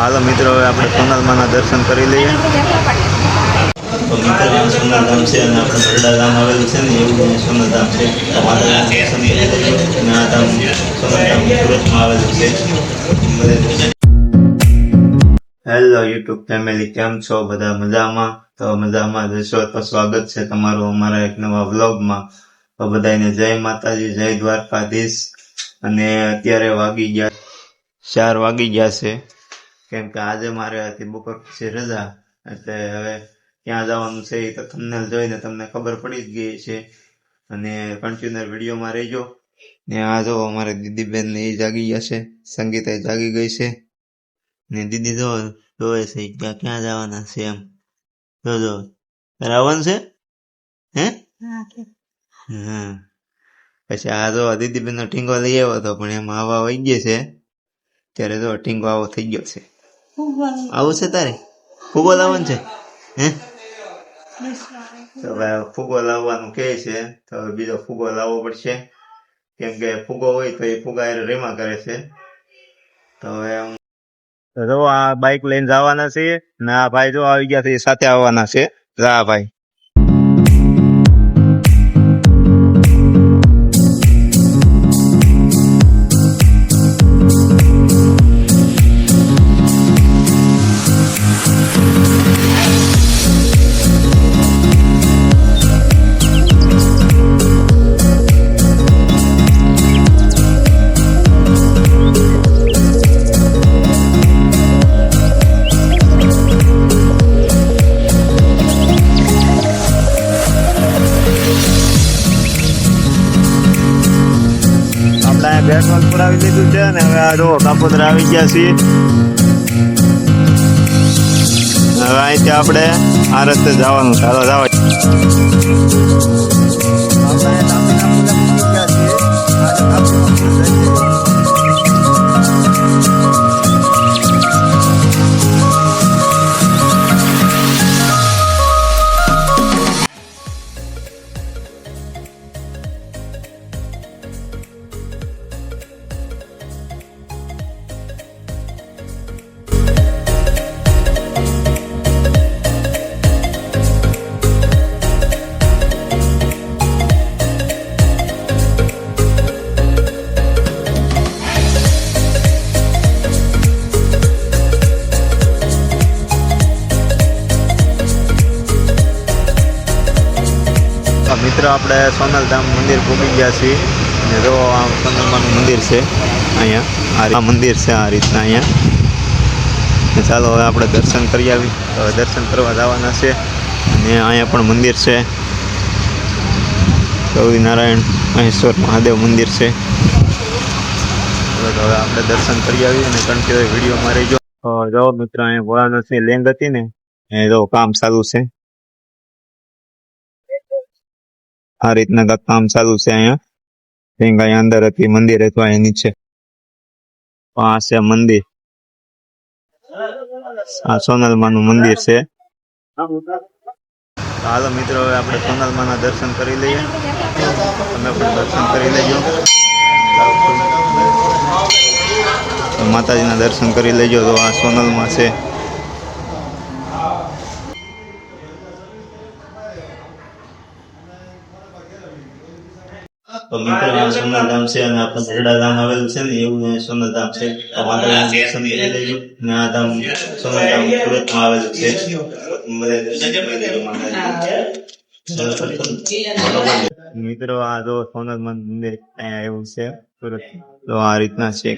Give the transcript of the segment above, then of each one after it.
હાલો મિત્રો હવે આપણે સોનલમાના દર્શન કરી લઈએ. તો મિત્રો આ છે અને આપણે ગરડા ધામ આવેલું છે ને એવું અહીંયા છે. તો માતાજીના દર્શન કરી લેજો. અને આ ધામ સોનલધામ સુરતમાં આવેલું છે. હેલો યુટ્યુબ ફેમિલી કેમ છો? બધા મજામાં? તો મજામાં જશો તો સ્વાગત છે તમારું અમારા એક નવા વ્લોગમાં. તો બધાને જય માતાજી જય દ્વારકાધીશ. અને અત્યારે વાગી ગયા ચાર વાગી ગયા છે. કેમ કે આજે મારે હતી બપોર પછી રજા એટલે હવે ક્યાં જવાનું છે એ તો તમને જોઈને તમને ખબર પડી જ ગઈ છે. અને કન્ટિન્યુઅર વિડીયોમાં રહેજો. ને આ જો અમારે દીદીબેન એ જાગી ગયા છે સંગીતા જાગી ગઈ છે. ને દીદી જો જોવે છે ક્યાં ક્યાં જવાના છે એમ. જો જો. આવવાનું છે? હે? હા પછી આ જો દીદીબેનનો ટીંગો લઈ આવ્યો હતો પણ એમાં આવા વહી ગઈ છે. ત્યારે જો ટીંગો આવો થઈ ગયો છે. આવું છે તારે ફૂગો લાવવાનું છે હે તો ભાઈ ફૂગો લાવવાનું કહે છે તો હવે બીજો ફૂગો લાવવો પડશે કેમ કે ફૂગો હોય તો એ ફૂગા એ રેમા કરે છે તો હવે તો જો આ બાઇક લઈને જવાના છે ને આ ભાઈ જો આવી ગયા છે એ સાથે આવવાના છે રા ભાઈ અહીંયા પેટ્રોલ લીધું છે ને હવે આ જો કાપોદરા આવી ગયા છીએ. હવે અહીંથી આપણે આ રસ્તે જવાનું ચાલો જાવ મિત્રો, આપણે સોનલધામ મંદિર પૂગી ગયા છીએ. અને જો આ સોનલમાનું મંદિર છે, અહીંયા. આ મંદિર છે, આ રીતના અહીંયા. ચાલો હવે આપણે દર્શન કરી આવી. દર્શન કરવા જવાના છે. અને અહીંયા પણ મંદિર છે. ગૌરી નારાયણ મહેશ્વર, મહાદેવ મંદિર છે. તો હવે આપણે દર્શન કરી આવી અને કન્ટિન્યુ વિડીયોમાં રહી જો મિત્રો, અહીંયા ભોળાનાથની લેંગ હતી ને. એ જો કામ ચાલુ છે. આ રીતના કામ ચાલુ છે અહીંયા. લેંગ અહીંયા અંદર હતી, મંદિર હતું અહીંયા નીચે. આ છે મંદિર. આ સોનલમાનું મંદિર છે. હાલો મિત્રો, હવે આપણે સોનલમાના દર્શન કરી લઈએ. તમે પણ દર્શન કરી લેજો. માતાજીના દર્શન કરી લેજો. તો આ સોનલમાં છે. તો મિત્રો આ સોનલધામ છે અને આપણે ગરડા ધામ આવેલું છે ને એવું અહીંયા છે. આ ધામ સુરતમાં આવેલું છે. મિત્રો આ જો સોનલ મંદિર અહીંયા એવું છે સુરત. તો આ રીતના છે.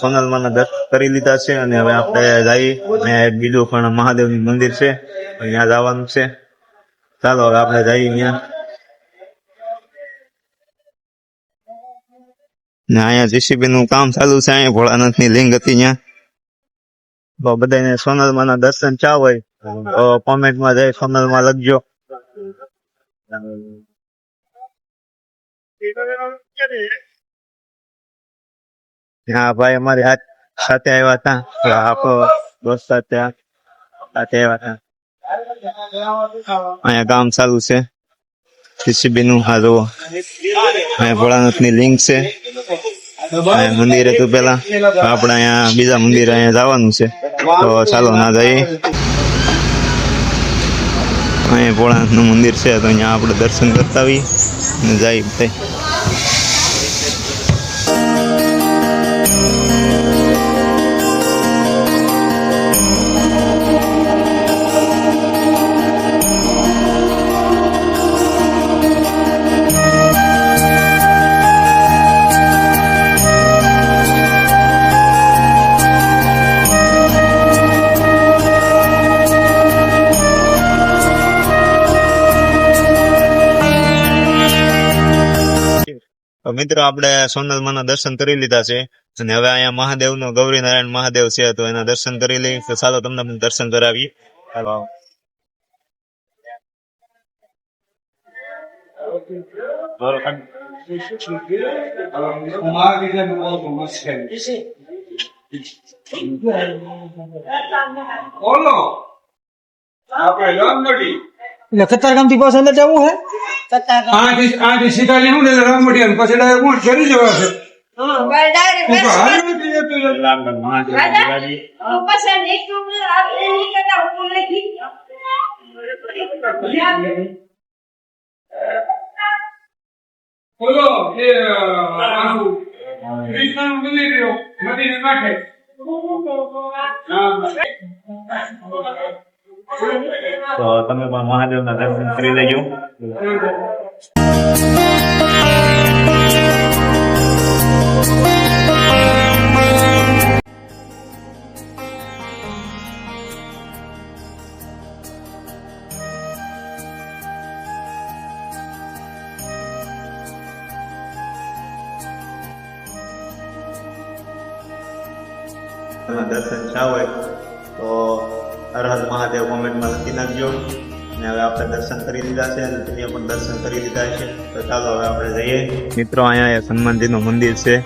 સોનલમાના દર્શન કરી લીધા છે અને હવે આપણે જઈએ બીજું પણ મહાદેવનું મંદિર છે. અહિયાં જવાનું છે. ચાલો, હવે આપણે જઈએ અહીંયા. ને અહીંયા જીસીબી નું કામ ચાલુ છે, અહીંયા ભોળાનાથની લિંગ હતી ત્યાં. તો બધાને સોનલમાં ના દર્શન ચા હોય, તો કોમેન્ટમાં જઈ સોનલમાં લખજો. હા ભાઈ, અમારી સાથે આવ્યા હતા. તો દોસ્ત સાથે સાથે આવ્યા હતા. અહીંયા કામ ચાલુ છે. જીસીબી નું હા અહીંયા ભોળાનાથની લિંક છે. મંદિર હતું પેલા. આપણે અહીંયા બીજા મંદિરે અહીંયા જવાનું છે. તો ચાલો ના જઈએ. અહીંયા ભોળાનાથ મંદિર છે તો અહીંયા આપણે દર્શન કરતા આવીએ અને જઈએ ભાઈ મિત્રો, આપણે સોનલમાના દર્શન કરી લીધા છે. અને હવે અહીંયા મહાદેવ નો ગૌરી નારાયણ મહાદેવ છે, તો એના દર્શન કરી લઈ તો ચાલો તમને દર્શન કરાવીએ. ચાલો આપણે એટલે કતારગામથી પાછા અંદર જવું હે? આથી આથી સીધા લીધું ને રામનડી અને પછી ડાયરેક્ટ ઊંટ ચડી જવા છે? બોલો એ રહ્યો, નદીને કાંઠે. તો તમે પણ મહાદેવના દર્શન કરી લેજો દર્શન થયા હોય તો હર મહાદેવ કોમેન્ટમાં લખી નાખજો. અને હવે આપણે દર્શન કરી લીધા છે અને તમે પણ દર્શન કરી લીધા છે. તો ચાલો હવે આપણે જઈએ. મિત્રો, અહીંયા હનુમાનજીનું મંદિર છે.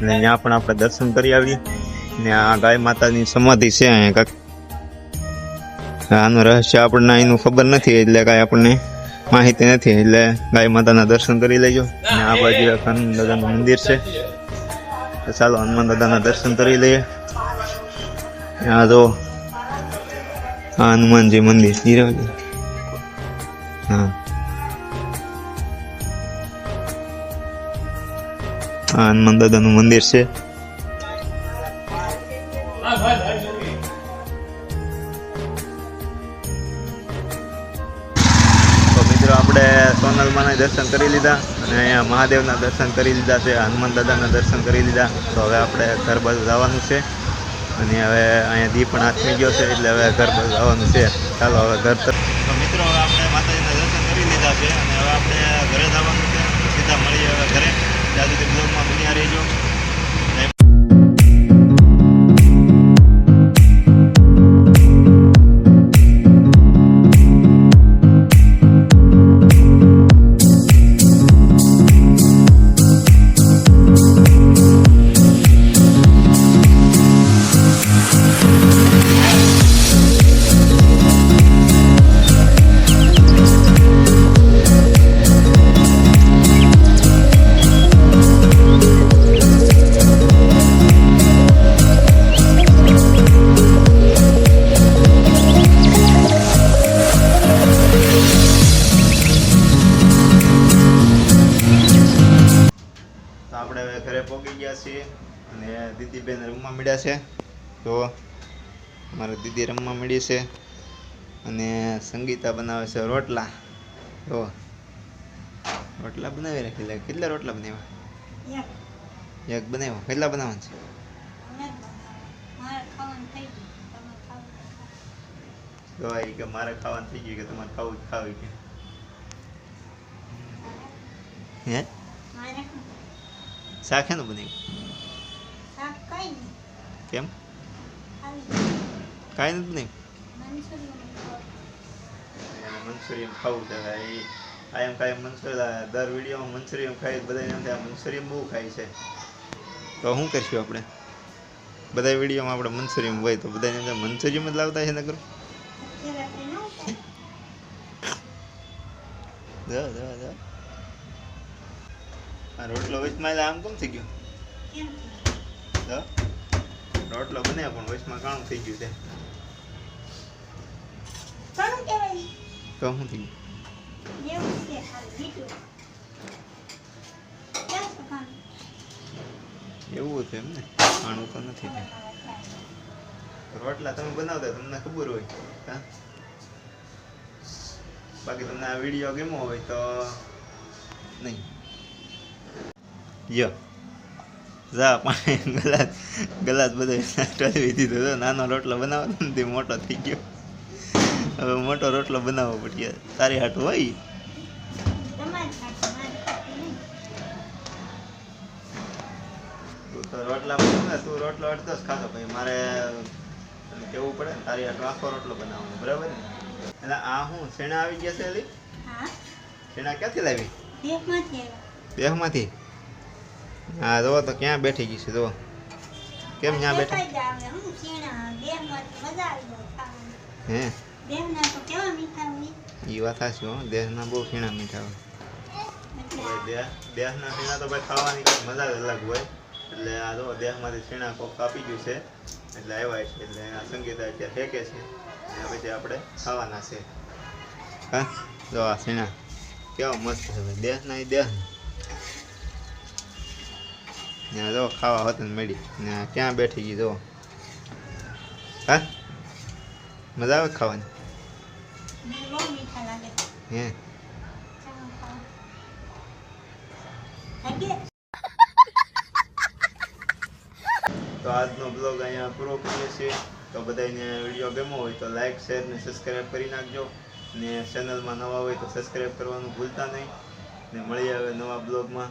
અને ત્યાં પણ આપણે દર્શન કરી આવીએ. ને આ ગાય માતાની સમાધિ છે અહીંયા કાંઈક. આનું રહસ્ય આપણને અહીંનું ખબર નથી, એટલે કાંઈ આપણને માહિતી નથી. એટલે ગાય માતાના દર્શન કરી લેજો. અને આ બાજુ હનુમાન દાદાનું મંદિર છે. તો ચાલો હનુમાન દાદાના દર્શન કરી લઈએ. આ જો આ હનુમાનજી મંદિર જીરાવજી હા. આ હનુમાન દાદાનું મંદિર છે. મિત્રો, આપણે સોનલમાના દર્શન કરી લીધા અને અહીંયા મહાદેવના દર્શન કરી લીધા છે, હનુમાન દાદાના દર્શન કરી લીધા. તો હવે આપણે ઘર બાજુ જવાનું છે. અને હવે અહીંયા દી પણ હાથ થઈ ગયો છે, એટલે હવે ઘર આવવાનું છે. ચાલો, હવે ઘર તો મિત્રો આપણે માતાજીના દર્શન કરી લીધા છે અને હવે આપણે આપણે હવે ઘરે પહોંચી ગયા છીએ અને દીદીબેન રમવા મળ્યા છે. તો મારે દીદી રમવા મળી છે અને સંગીતા બનાવે છે રોટલા. તો રોટલા બનાવી રાખી લે. કેટલા રોટલા બનાવ્યા? એક. બનાવ્યો. કેટલા બનાવવાના છે? તો એ કે મારે ખાવાનું થઈ ગયું કે તમારે ખાવું જ ખાવું કે? હે? શાક એનું બનાવ્યું કેમ? કાંઈ નથી બનાવ્યું એને મંચુરિયન ખાવું છે ભાઈ. એ કાયમ મંચુરિયમ દર વિડીયોમાં મંચુરિયમ ખાઈ બધાને એમ થાય મંચુરિયમ બહુ ખાય છે. તો શું કરશું આપણે? બધા વિડીયોમાં આપણે મંચુરિયમ હોય તો બધાને એમ થાય મંચુરિયમ જ લાવતા છે નગર જા જા જા. રોટલો વચમાં આમ કેમ થઈ ગયો? તો રોટલો બને પણ વચમાં કાણું થઈ ગયું છે. તો શું થઈ ગયું? એવું હતું એમ ને? કાણું તો નથી રોટલા તમે બનાવતા તમને ખબર હોય હા? બાકી તમને આ વીડિયો ગમ્યો હોય તો નહીં. યો. જા પાણી ગલાસ ગલાસ બધો ઠલવી દીધો તો નાનો રોટલો બનાવતો ને તે મોટો થઈ ગયો. હવે મોટો રોટલો બનાવવો પડ્યો. તારી હાટ હોય? તું તો રોટલા બનાવે તું રોટલો અડધો જ ખાતો. ભાઈ મારે કેવું પડે ને તારી હાટું આખો રોટલો બનાવવાનો બરાબર ને? એટલે આ હું શેણા આવી ગયા છે એલી શેણા ક્યાંથી લાવી? દેહમાંથી હા જો તો ક્યાં બેઠી ગઈ છે જો કેમ ત્યાં બેઠી? હે એ વાત સાચી હો દેહના બહુ ફીણા મીઠા હોય. દેહ દેહના ફીણા તો ભાઈ ખાવાની મજા જ અલગ હોય. એટલે આ જો દેહમાંથી ફીણા કોક કાપી ગયું છે. એટલે આવ્યા છે એટલે આ સંગીતા અત્યારે ફેંકે છે. અને પછી આપણે ખાવાના છે. હા જો આ ફીણા કેવા મસ્ત છે ભાઈ દેહના એ દેહ ત્યાં જો ખાવા હોત ને મળી. ને ક્યાં બેઠી ગઈ જો હા? મજા આવે ખાવાની? હે? તો આજનો બ્લોગ અહીંયા પૂરો કરીએ છીએ. તો બધાને વીડિયો ગમ્યો હોય તો લાઇક શેર ને સબસ્ક્રાઈબ કરી નાખજો. ને ચેનલમાં નવા હોય તો સબસ્ક્રાઈબ કરવાનું ભૂલતા નહીં. ને મળીએ હવે નવા બ્લોગમાં